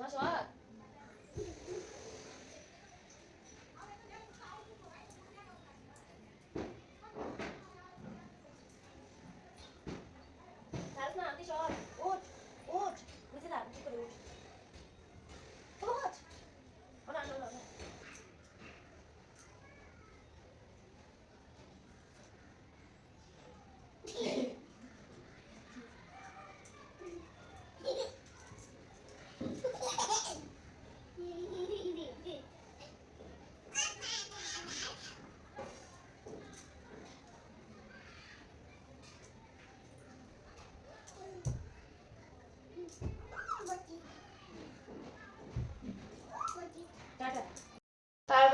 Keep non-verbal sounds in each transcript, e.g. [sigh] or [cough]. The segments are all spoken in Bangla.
しましょう。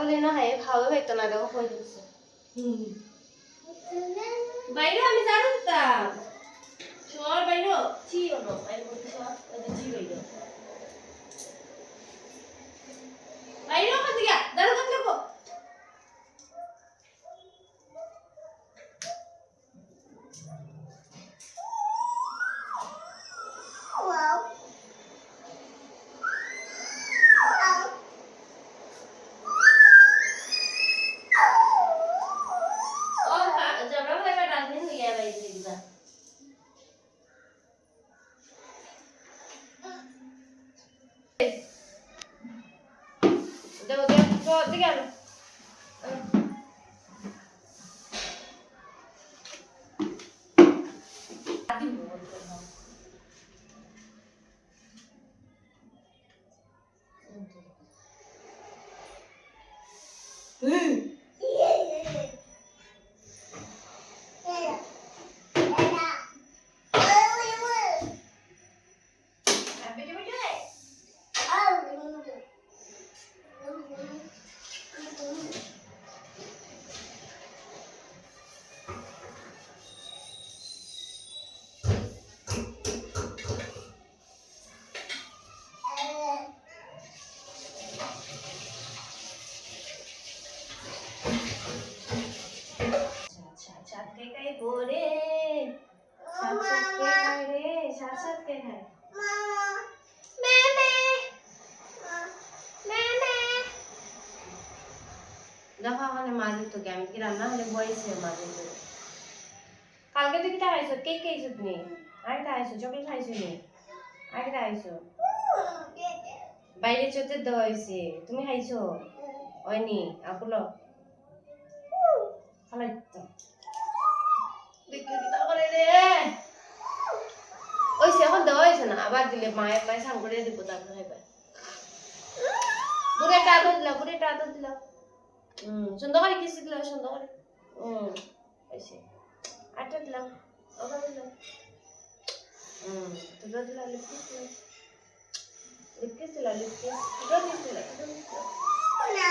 দিন না হয় খাওয়া হইতো না দেখো ফোন দিচ্ছে বাইরে আমি জানতাম চল বাইরে বাইরে না হলো বাইরে বলতে সর ওদের চি বাইরে বাইরে ওখান থেকে দাঁড়ো কাছে রাখো ও জবরা ভাই বা ডালমিন হইয়া বাইরে দিবা দেবো দেবো দিকে আনো সাত রে সাত সাত কে খাই মে মে মে মে দেখো ওখানে মা দিত কি আমি কি রান্না হলে বয়েছে মা দিত কালকে তুই কিটা খাইছো কেক খাইছো তুমি? আর কিটা খাইছো চকলেট খাইছো নি আর কিটা খাইছো বাইরে চোতে দেওয়া হয়েছে তুমি খাইছো? হয়নি আপুলো খালাই তো দেখি কিটা করে রে ওইসে এখন দেওয়া হয়েছে না আবার দিলে মায়ের মায়ের সাং করে দিব তারপরে খাইবে বুড়ে টাতো দিলা বুড়ে টাতো দিলা হুম সুন্দর করে কিসি দিলা? সুন্দর করে হুম ওইসে আটটা দিলাম ওটা দিলাম। হুম দুটো দিলা লিপকিস দিলা লিপকিস দিলা লিপকিস দুটো দিস দিলা দুটো দিস দিলা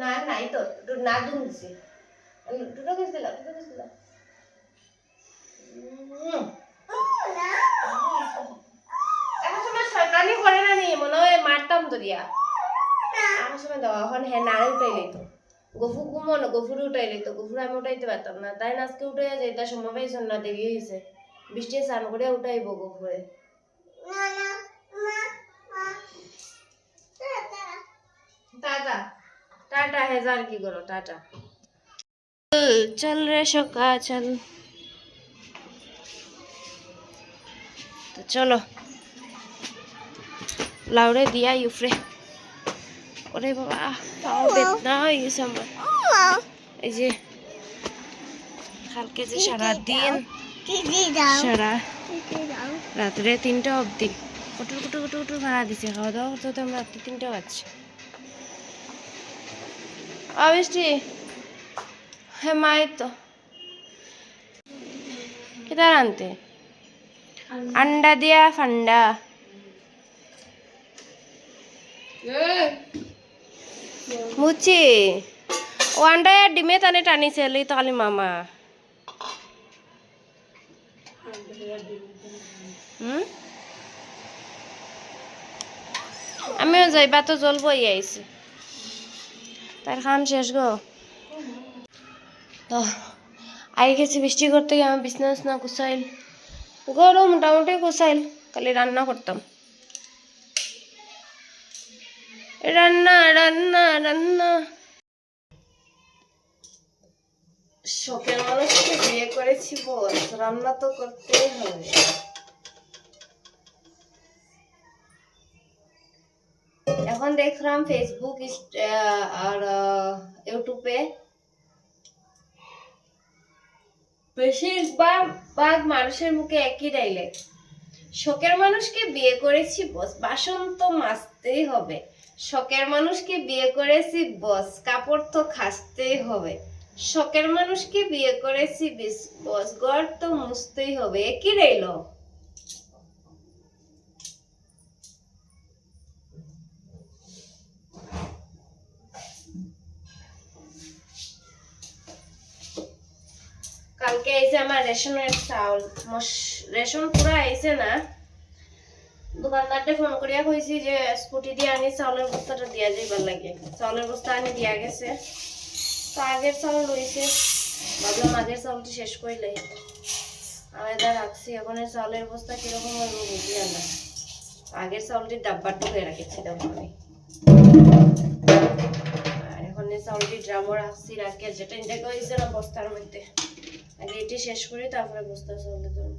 না নাই তো না দুন দিছি দুটো কিস দিলা দুটো কিস দিলা হুম এখন সময় শয়তানি করে না নি মনে মারতাম তো দিয়া। আমার সময় দেওয়া এখন হ্যাঁ নাড়ে উঠাই লইতো গফু কুমো না গফুরে উঠাই লইতো গফুরে আমি উঠাইতে পারতাম না। তাই আজকে উঠে যাই তার সময় পাইছেন না দেরি হয়েছে বৃষ্টি স্নান করে উঠাইবো গফুরে টাটা। টাটা হেজার কি করো টাটা। চল রে সকা চল। তো চলো। লাউড়ে দিয়া ইউফরে ওরে বাবা পাও বেদনা হয়ে গেছে আমার এই যে কালকে যে সারা সারা রাত্রে তিনটা অবধি কুটুর কুটুর কুটুর কুটুর ভাড়া দিছে খাওয়া দাওয়া করতে করতে আমরা রাত্রে তিনটা বাজছে অবশ্যই হ্যাঁ মায়ের তো কেদার আনতে আন্ডা দিয়া ফান্ডা মুচি ও আন্ডা আর ডিমে টানে টানিছে লি তালি মামা। আমিও যাইবা তো জল বই আইছি। তার খাম শেষ গো। তো আই গেছি বৃষ্টি করতে গিয়ে আমার বিছনা বিছনা গুছাইল। গরম মোটামুটি গুছাইল কালি রান্না করতাম। রান্না রান্না রান্না। শখের মানুষকে বিয়ে করেছি বস রান্না তো করতেই হবে। এখন দেখলাম ফেসবুক আর ইউটিউবে বেশিরভাগ ভাগ মানুষের মুখে একই ডাইলেক শখের মানুষকে বিয়ে করেছি বস বাসন তো মাজতেই হবে। শখের মানুষকে বিয়ে করেছি, বস। কাপড় তো খাসতেই হবে। শখের মানুষকে বিয়ে করেছি বস। গড় তো মুছতেই হবে। কি রইল কালকে এই যে আমার রেশনের চাউল রেশন পুরা এসে না? দোকানদারকে ফোন করিয়া কইছি যে স্কুটি দিয়ে আনি, চাউলের বস্তাটা দিয়া যাইবার লাগে। চাউলের বস্তা আনি দিয়া গেছে। তো আগের চাউল রয়েছে ভাবলাম আগের চাউলটি শেষ করলে আলাদা রাখছি, এখন এই চাউলের বস্তা কীরকম হবে বুঝি না। আগের চাউলটির ডাব্বার ঢুকে রাখেছিলাম আমি। আর এখন এই চাউলটি ড্রামও রাখছি, রাখে যেটা ইন্টাকে হয়েছে না বস্তার মধ্যে। আগে এটি শেষ করি, তারপরে বস্তা চাউলে দেবো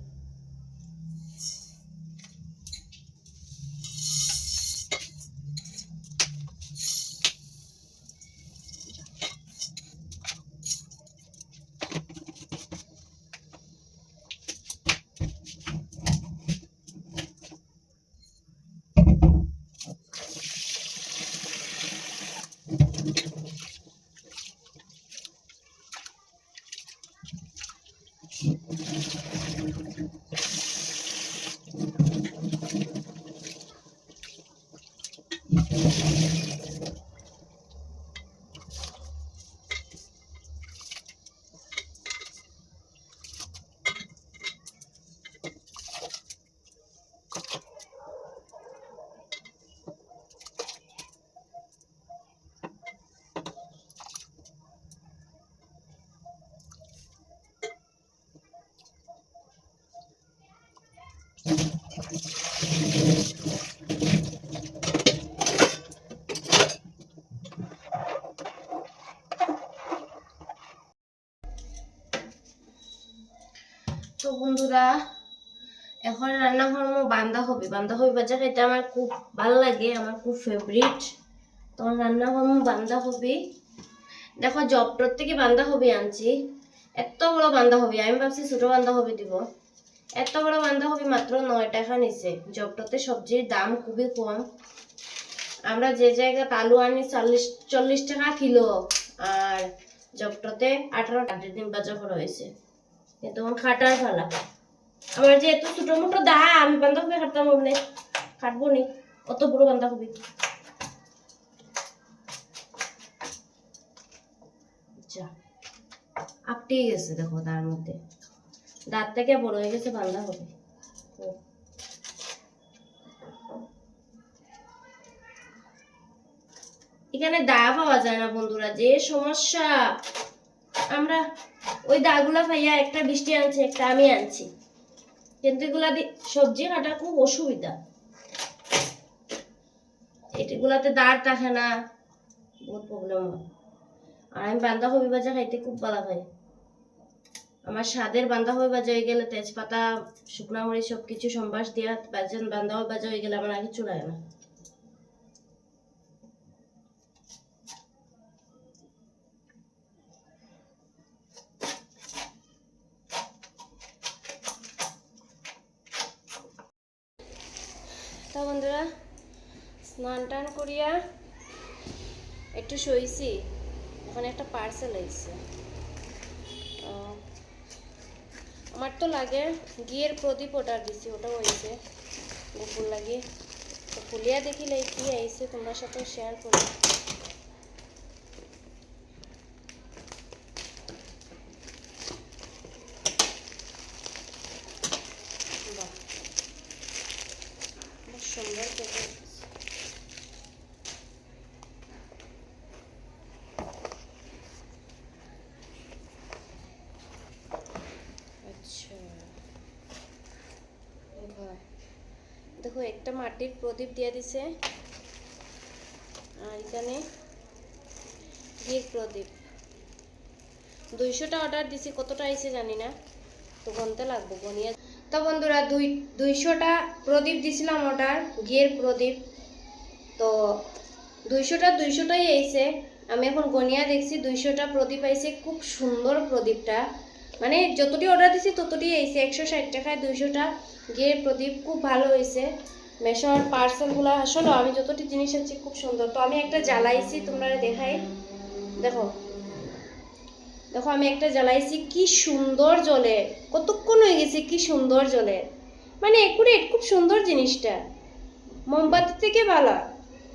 তো বন্ধুরা? এখন রান্না করব বান্ধাকপি বান্ধাকপি ভাজা খাইতে আমার খুব ভালো লাগে, আমার খুব ফেভারিট তখন রান্না করব বান্ধাকপি দেখো জবটোর থেকে বান্ধাকপি আনছি। এত বড় বান্ধাকপি আমি ভাবছি ছোট বান্ধাকপি দিব। এত বড় বান্ধাকপি মাত্র নয় টাকা নিছে। জবটাতে সবজির দাম খুবই কম। আমরা যে জায়গায় আলু আনি চল্লিশ চল্লিশ টাকা কিলো। আর জবটাতে আঠারো টাকা। দিন বাজার হয়েছে। কিন্তু আমার খাটার ফালা। আমার যে এত ছোট মোটো দা আমি বলে কাটবো নি, অত বড় গেছে দেখো তার মধ্যে। দাঁত থেকে বড় হয়ে গেছে বান্ধাকপি। এখানে দা পাওয়া যায় না বন্ধুরা, যে সমস্যা। আমরা ওই দাগুলা ভাইয়া একটা বৃষ্টি আনছে, একটা আমি আনছি। কিন্তু এগুলা সবজি কাটা খুব অসুবিধা। এগুলাতে দাঁড় থাকে না, বহুত প্রবলেম হয়। আর আমি বান্ধাকপি ভাজা খাইতে খুব ভালো খাই আমার স্বাদের বান্ধাকপি ভাজা হয়ে গেলে তেজপাতা, শুকনা মরিচ সব কিছু সম্বাস দিয়া বাজা বান্ধাকপি ভাজা হয়ে গেলে আমার আগে চুলায় না তো বন্ধুরা স্নান টান একটু শুয়েছি ওখানে একটা পার্সেল এসেছে আমার তো লাগে গিয়ের প্রদীপ অর্ডার দিছি, ওটাও হয়েছে গোপুর লাগে। তো খুলিয়া দেখিলে কি আইছে, তোমার সাথে শেয়ার করি। দেখো, একটা মাটির প্রদীপ দিয়ে দিছে। আর এখানে ঘির প্রদীপ। দুইশোটা অর্ডার দিছি, কতটা আইছে জানি না, তো গনতে লাগবো, গনিয়া। তো বন্ধুরা, দুই, দুইশোটা প্রদীপ দিছিলাম অর্ডার ঘিয়ের প্রদীপ। তো দুইশোটা, দুইশোটাই আইছে। আমি এখন গনিয়া দেখছি, দুইশোটা প্রদীপ আইছে, খুব সুন্দর প্রদীপটা। মানে যতটি অর্ডার দিছি, ততটি আইছে একশো ষাট টাকায় দুইশোটা ঘিয়ের প্রদীপ খুব ভালো হয়েছে। মেশোর পার্সেলগুলো আসলে আমি যতটি জিনিস আছে খুব সুন্দর। তো আমি একটা জ্বালাইছি, তোমরা দেখাই। দেখো। দেখো, আমি একটা জ্বালাইছি, কি সুন্দর জলে। কতক্ষণ হয়ে গেছে, কি সুন্দর জলে। মানে একুরেট খুব সুন্দর জিনিসটা। মোমবাতি থেকে ভালো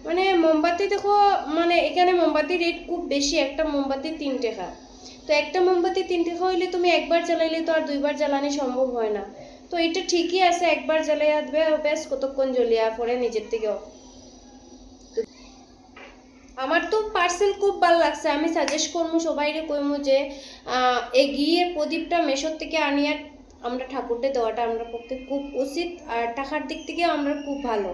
মানে মোমবাতি দেখো মানে এখানে মোমবাতির রেট খুব বেশি, একটা মোমবাতি তিন টাকা। তো একটা মোমবাতি তিন টাকা হইলে তুমি একবার জ্বালাইলে তো আর দুইবার জ্বালানি সম্ভব হয় না। তো এটা ঠিকই আছে একবার জ্বালাইয়া দেবে বেশ কতক্ষণ জ্বলিয়া পরে নিজের থেকেও। আমার তো পার্সেল খুব ভালো লাগছে আমি সাজেস্ট করব সবাইকে কইমু যে আহ, এগিয়ে প্রদীপটা মেশোর থেকে আনিয়া আমরা ঠাকুরকে দেওয়াটা আমরা পক্ষে খুব উচিত আর টাকার দিক থেকে আমরা খুব ভালো।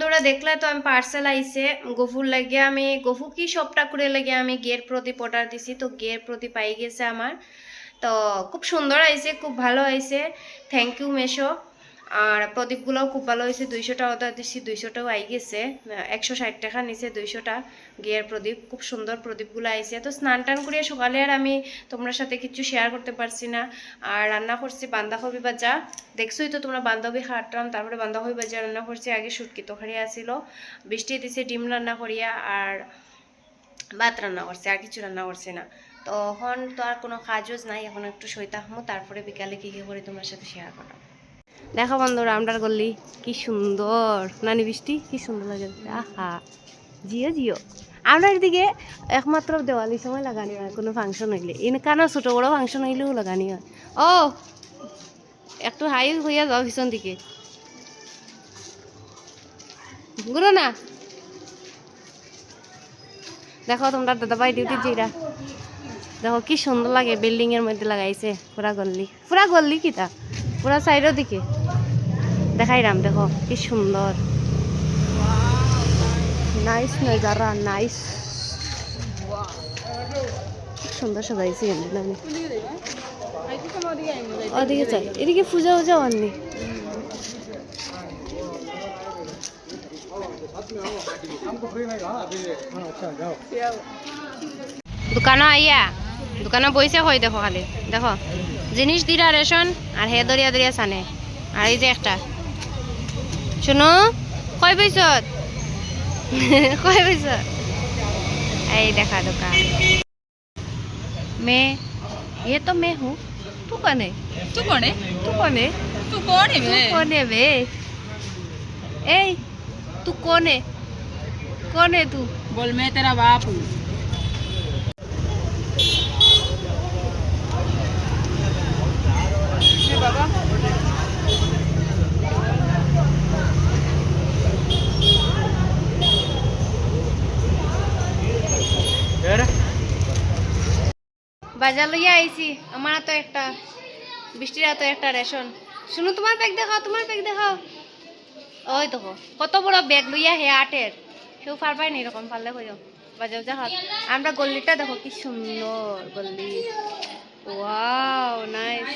বন্ধুরা দেখলে তো আমি পার্সেল আইসে গফুর লাগিয়ে আমি, গফু কি সবটা করে লাগে আমি গের প্রতি অর্ডার দিছি, তো গের প্রতি পাই গেছে আমার। তো খুব সুন্দর আইছে, খুব ভালো আইছে। থ্যাংক ইউ মেশো। আর প্রদীপগুলোও খুব ভালো হয়েছে, দুইশোটা অর্ডার দিচ্ছি দুইশোটাও আই গেছে একশো ষাট টাকা নিচে দুইশোটা গিয়ার প্রদীপ, খুব সুন্দর প্রদীপগুলো আইছে। তো স্নান টান করিয়ে সকালে আর আমি তোমার সাথে কিছু শেয়ার করতে পারছি না। আর রান্না করছি বান্ধাকপি ভাজা। দেখছোই তো তোমরা বান্ধবী খাটলাম তারপরে বান্ধাকপি ভাজা রান্না করছি, আগে সুটকি তরকারি আসিল বৃষ্টি দিছে, ডিম রান্না করিয়া আর ভাত রান্না করছে, আর কিছু রান্না করছে না। তো এখন তো আর কোনো কাজও নাই, এখন একটু সইতা হমো তারপরে বিকালে কি কি করে তোমার সাথে শেয়ার করো। দেখো বন্ধুরা, আমরার গল্লি কি সুন্দর। নানি বৃষ্টি, কি সুন্দর লাগে। আহা, জিও জিও। আমরা দিকে একমাত্র দেওয়ালি সময় লাগানি হয়, কোনো ফাংশন হইলে। ইনকানো ছোট বড় ফাংশন হইলেও লাগানি হয়। ও, একটু হাই হইয়া যাও ভীষণ দিকে। গুলো না। দেখো তোমরা দাদাভাই ডিউটি যেটা দেখো কি সুন্দর লাগে বিল্ডিং এর মধ্যে লাগাইছে পুরা গল্লি পুরা গল্লি কিটা? পুরা সাইডের দিকে। দেখাইরাম দেখো, কি সুন্দর। নাইস নজারা নাইস সুন্দর সাজাইছে আমি ওদিকে চাই এদিকে পূজা উজা আননি দোকানে আইয়া, দোকানে বইছে কই দেখো খালি, দেখো। জিনিস দিরা রেশন আর হে দরিয়া দরিয়া সানে আর এই যে একটা শুনো কয় বইছত [laughs] কয় বইছত এই দেখা দোকান मैं ये तो मैं हूँ तू कौन है तू कौन है तू कौन है तू कौन है तू बे? कौन है बे ए तू कौन है कौन है तू बोल मैं तेरा बाप हूँ বাজার লইয়া আইছি। আমার তো একটা, বৃষ্টির তো একটা রেশন। শুনো, তোমার ব্যাগ দেখাও, তোমার ব্যাগ দেখাও। ওই দেখো, কত বড় ব্যাগ লইয়া হে আটের। কেউ পারবাই না এরকম, পারলে কই বাজার যা আমরা গল্লিটা দেখো, কি সুন্দর গল্লি। Wow nice